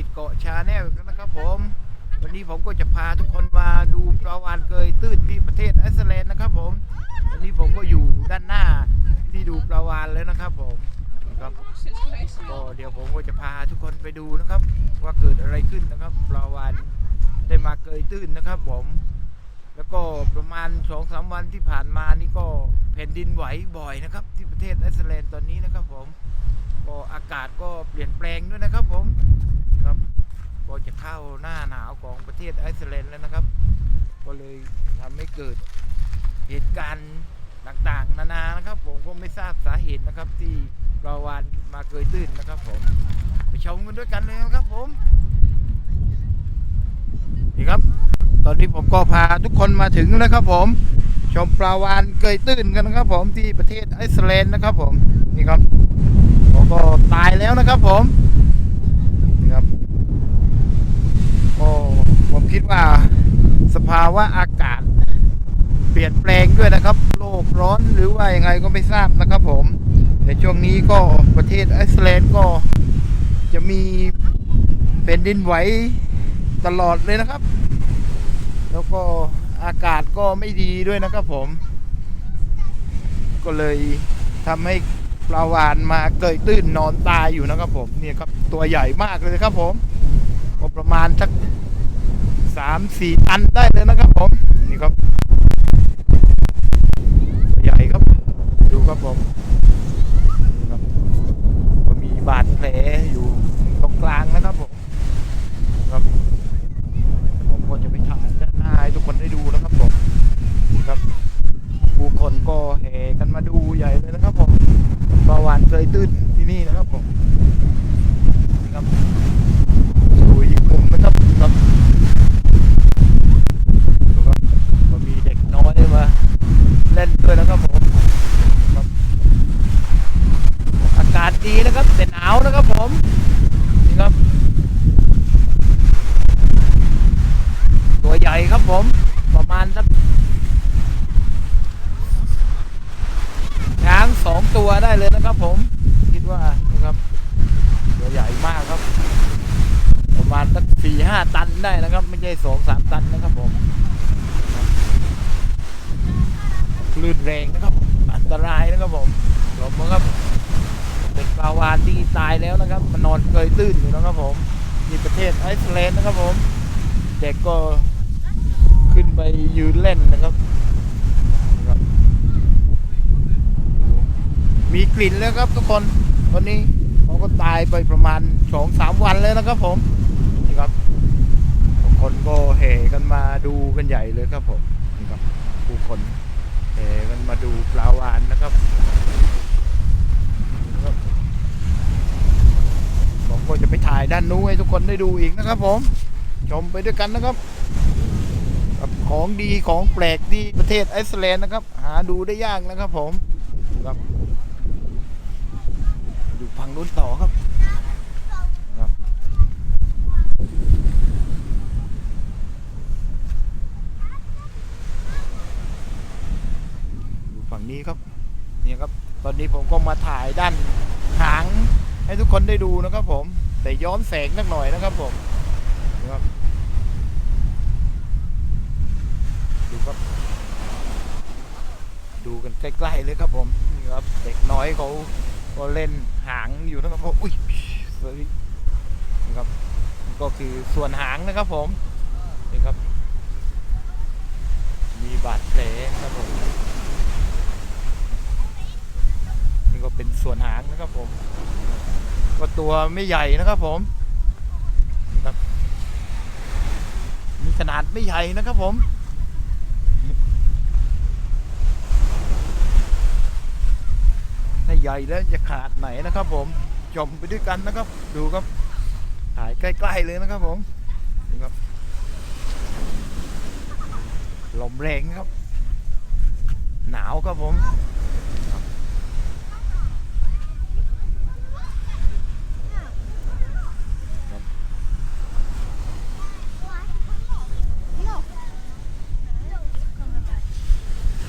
ติดเกาะชาแนลนะครับผม วันนี้ผมก็จะพาทุกคนมาดูปลาวานเกยตื้นที่ประเทศไอซ์แลนด์นะครับผม วันนี้ผมก็อยู่ด้านหน้าที่ดูปลาวานเลยนะครับผมครับก็เดี๋ยวผมก็จะพาทุกคนไปดูนะครับ ว่าเกิดอะไรขึ้นนะครับปลาวานได้มาเกยตื้นนะครับผม แล้วก็ประมาณสองสามวันที่ผ่านมานี่ก็แผ่นดินไหวบ่อยนะครับ ที่ประเทศไอซ์แลนด์ตอนนี้นะครับผมก็อากาศก็เปลี่ยนแปลงด้วยนะครับผม ก็จะเข้าหน้าหนาวของประเทศไอซ์แลนด์แล้วนะครับ ก็เลยทำให้เกิดเหตุการณ์ต่างๆ นานานะครับ ผมก็ไม่ทราบสาเหตุนะครับ ที่ปลาวานมาเกยตื้นนะครับ ผมไปชมกันด้วยกันเลยนะครับ ผมนี่ครับ ตอนนี้ผมก็พาทุกคนมาถึงแล้วครับ ผมชมปลาวานเกยตื้นกันนะครับ ผมที่ประเทศไอซ์แลนด์นะครับ ผมนี่ครับเขาก็ตายแล้วนะครับ ผมนี่ครับก็ผม คิดว่าสภาวะอากาศ เปลี่ยนแปลงด้วยนะครับ โลกร้อนหรือว่ายังไงก็ไม่ทราบนะครับผม แต่ช่วงนี้ก็ประเทศไอซ์แลนด์ก็จะมีเป็นดินไหวตลอดเลยนะครับ แล้วก็อากาศก็ไม่ดีด้วยนะครับผม ก็เลยทำให้ปลาวานมาเกยตื้นนอนตายอยู่นะครับผมเนี่ยครับตัวใหญ่มากเลยครับผมประมาณสัก สามสี่ตันได้เลยนะครับผม นี่ครับ ใหญ่ครับ ดูครับผมนี่ครับก็มีบาดแผลอยู่ตรงกลางนะครับผมครับผมก็จะไปถ่ายด้านหน้าให้ทุกคนได้ดูนะครับผมนี่ครับผู้คนก็แห่กันมาดูใหญ่เลยนะครับผมปลาวานเคยตื้นที่นี่นะครับผมนี่ครับดูอีกมุมนะครับครับดูครับก็มีเด็กน้อยมาเล่นด้วยนะครับผมครับอากาศดีนะครับแต่หนาวนะครับผมนี่ครับ ตัวใหญ่ครับผม ประมาณสัก ช้างสอง ตัวได้เลยนะครับ ผม คิดว่านะครับตัวใหญ่มากครับ ประมาณสักสี่ห้าตันได้นะครับ ไม่ใช่สองสามตันนะครับผมคลื่นแรงนะครับ อันตรายนะครับผมหลบนะครับเป็นปลาวานที่ตายแล้วนะครับ มันนอนเกยตื้นอยู่นะครับผมที่ประเทศไอซ์แลนด์นะครับผมเด็กก็ขึ้นไปยืนเล่นนะครับ มีกลิ่นแล้วครับทุกคนวันนี้เขาก็ตายไปประมาณสองสามวันแล้วนะครับผมนี่ครับทุกคนก็แห่กันมาดูกันใหญ่เลยครับผมนี่ครับผู้คนแห่กันมาดูปลาวานนะครับนี่ครับผมก็จะไปถ่ายด้านนู้นให้ทุกคนได้ดูอีกนะครับ ผม ชมไปด้วยกันนะครับของดีของแปลกที่ประเทศไอซ์แลนด์นะครับ หาดูได้ยากนะครับผมครับ งนู้นต่อครับฝั่งนี้ครับเนี่ยครับ ตอนนี้ผมก็มาถ่ายด้านหางให้ทุกคนได้ดูนะครับผม แต่ย้อนแสงนิดหน่อยนะครับผมนครับดูครับ ดูกันใกล้ๆเลยครับผมนี่ครับ เด็กน้อยเขา ก็เล่นหางอยู่นะครับผมอุ้ยเฮ้ยนี่ครับก็คือส่วนหางนะครับผมนี่ครับ มีบาดแผลนะครับผมนี่ก็เป็นส่วนหางนะครับผมก็ตัวไม่ใหญ่นะครับผมนี่ครับมีขนาดไม่ใหญ่นะครับผม ถ้าใหญ่แล้วจะขาดไหนนะครับ ผมจมไปด้วยกันนะครับ ดูครับถ่ายใกล้ๆเลยนะครับ ผมนี่ครับลมแรงครับ หนาวครับผม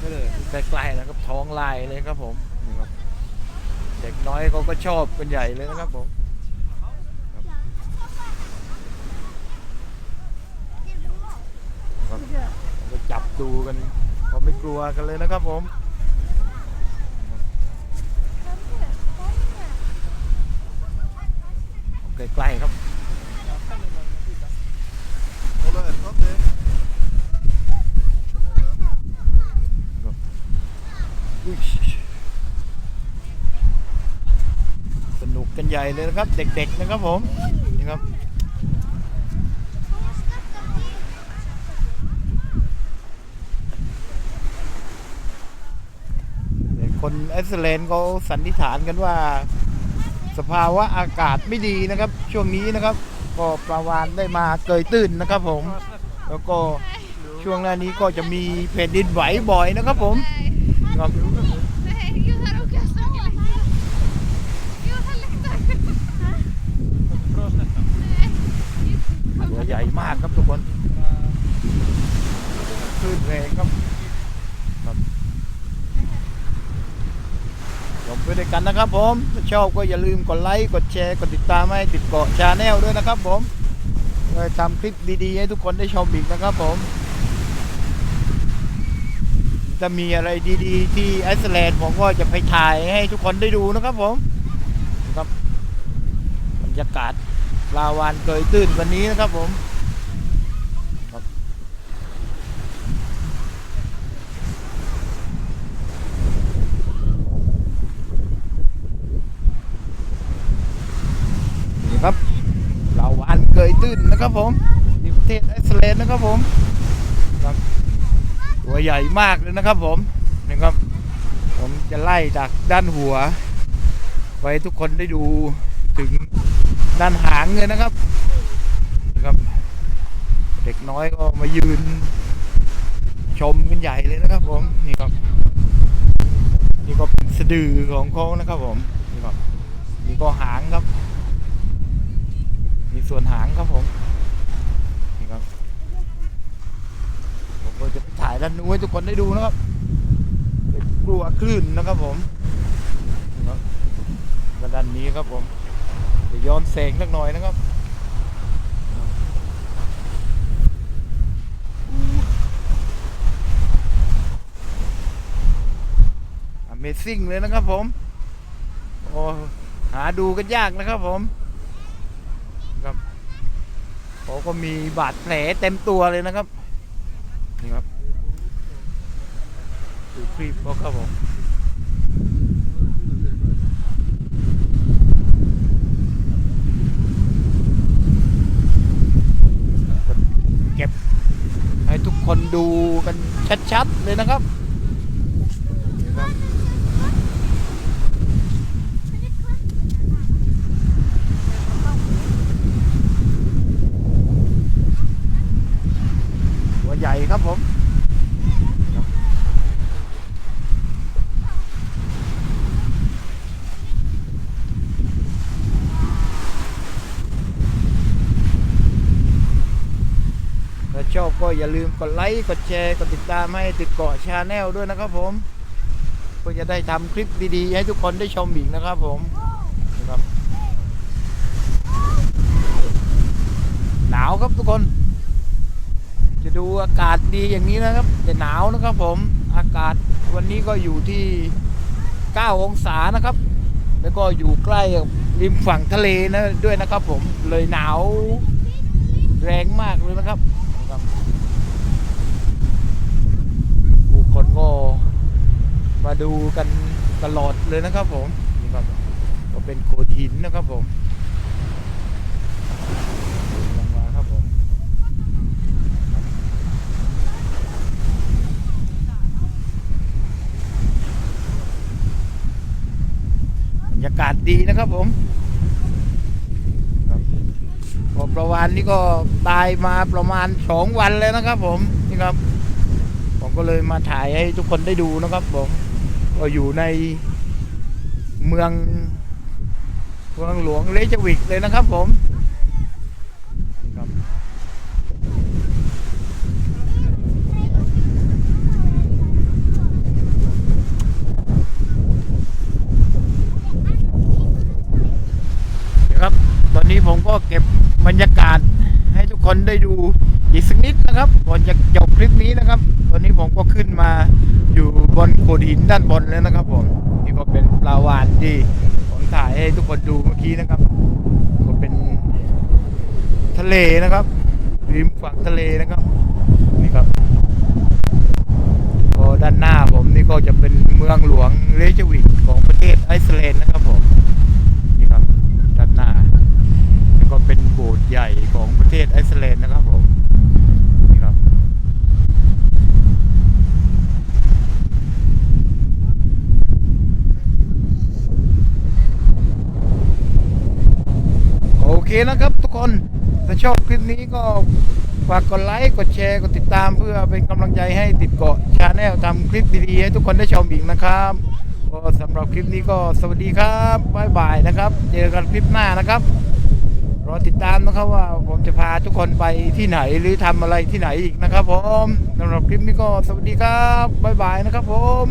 ก็เลยใกล้ๆนะครับท้องลายเลยครับผม น้อยเขาก็ชอบกันใหญ่เลยนะครับผมก็จับดูกันเขาไม่กลัวกันเลยนะครับผมใกล้ๆครับ กันใหญ่เลยนะครับ เด็กๆนะครับผมนี่ครับคนไอซ์แลนด์เขาสันนิษฐานกันว่า สภาวะอากาศไม่ดีนะครับ ช่วงนี้นะครับ ก็ปลาวานได้มาเกยตื้นนะครับผม แล้วก็ช่วงหน้านี้ก็จะมีแผ่นดินไหวบ่อยนะครับผมครับ มากครับทุกคนคลื่นแรงครับครับชมไปด้วยกันนะครับผมถ้าชอบก็อย่าลืมกดไลค์กดแชร์กดติดตามให้ติดเกาะชาแนลด้วยนะครับผมเลยทำคลิปดีๆให้ทุกคนได้ชมอีกนะครับผม จะมีอะไรดีๆ ที่ไอซ์แลนด์ผมก็จะไปถ่ายให้ทุกคนได้ดูนะครับผมครับบรรยากาศลาวานเกยตื้นวันนี้นะครับผมครับนี่ครับปล ตื้นนะครับผมนี่ประเทศไอซ์แลนด์นะครับผมครับตัวใหญ่มากเลยนะครับผมนี่ครับ ผมจะไล่จากด้านหัว ไว้ทุกคนได้ดูถึงด้านหางเลยนะครับนะครับ เด็กน้อยก็มายืน ชมกันใหญ่เลยนะครับ ผมนี่ครับนี่ก็เป็นสะดือของเขานะครับผมนี่ครับนี่ก็หางครับ ส่วนหางครับผมนี่ครับผมก็จะไปถ่ายด้านนู้นให้ทุกคนได้ดูนะครับกลัวคลื่นนะครับผมนี่ครับด้านนี้ครับผมเดี๋ยวย้อนแสงสักหน่อยนะครับ Amazing เลยนะครับผม โอ้หาดูกันยากนะครับผมครับเขา ก็มีบาดแผลเต็มตัวเลยนะครับ นี่ครับดูคลิปเขาครับผมเก็บให้ทุกคนดูกันชัดๆเลยนะครับนี่ครับ ตัวใหญ่ ครับผมถ้าชอบก็อย่าลืมกดไลค์กดแชร์กดติดตามให้ติดเกาะชาแนลด้วยนะครับผมเพื่อจะได้ทำคลิปดีๆ ให้ทุกคนได้ชมอีกนะครับผมหนาวครับทุกคน จะดูอากาศดีอย่างนี้นะครับแต่หนาวนะครับผมอากาศวันนี้ก็อยู่ที่ 9 องศานะครับ แล้วก็อยู่ใกล้กับริมฝั่งทะเลนะด้วยนะครับผมเลยหนาวแรงมากเลยนะครับนะครับผู้คนก็มาดูกันตลอดเลยนะครับผมนี่ครับก็เป็นโขดหินนะครับผมลงมาครับผม บรร ยากาศดีนะครับผมครับพอประวานนี่ก็ตายมาประมาณสองวันแล้วนะครับ ผมนี่ครับ ผมก็เลยมาถ่ายให้ทุกคนได้ดูนะครับผมก็อยู่ในเมืองเมืองหลวงเลจวิกเลยนะครับผมนี่ครับ นะครับ ตอนนี้ผม ก็เก็บบรรยากาศให้ทุกคนได้ดูอีกสักนิดนะครับก่อนจะจบคลิปนี้นะครับ ตอนนี้ผมก็ขึ้นมาอยู่บนโขดหินด้านบนแล้วนะครับผมนี่ก็เป็นปลาวานที่ผมถ่ายให้ทุกคนดูเมื่อกี้นะครับ ก็เป็นทะเลนะครับริมฝั่งทะเลนะครับนี่ครับก็ด้านหน้าผมนี่ก็จะเป็นเมืองหลวงเรจวิกของประเทศไอซ์แลนด์นะครับผมนี่ครับด้านหน้านี่ก็เป็นโบสถ์ใหญ่ของประเทศไอซ์แลนด์นะครับผมนี่ครับโอ เคนะครับทุกคนถ้าชอบคลิปนี้ก็ฝากกดไลค์กดแชร์กดติดตามเพื่อเป็นกำลังใจให้ติดเกาะชาแนลทำคลิปดีๆให้ทุกคนได้ชมอีกนะครับก็สำหรับคลิปนี้ก็สวัสดีครับบ๊ายบายนะครับ เจอกันคลิปหน้านะครับรอติดตามนะครับว่าผมจะพาทุกคนไปที่ไหนหรือทำอะไรที่ไหนอีกนะครับผมสำหรับคลิปนี้ก็สวัสดีครับบ๊ายบายนะครับผม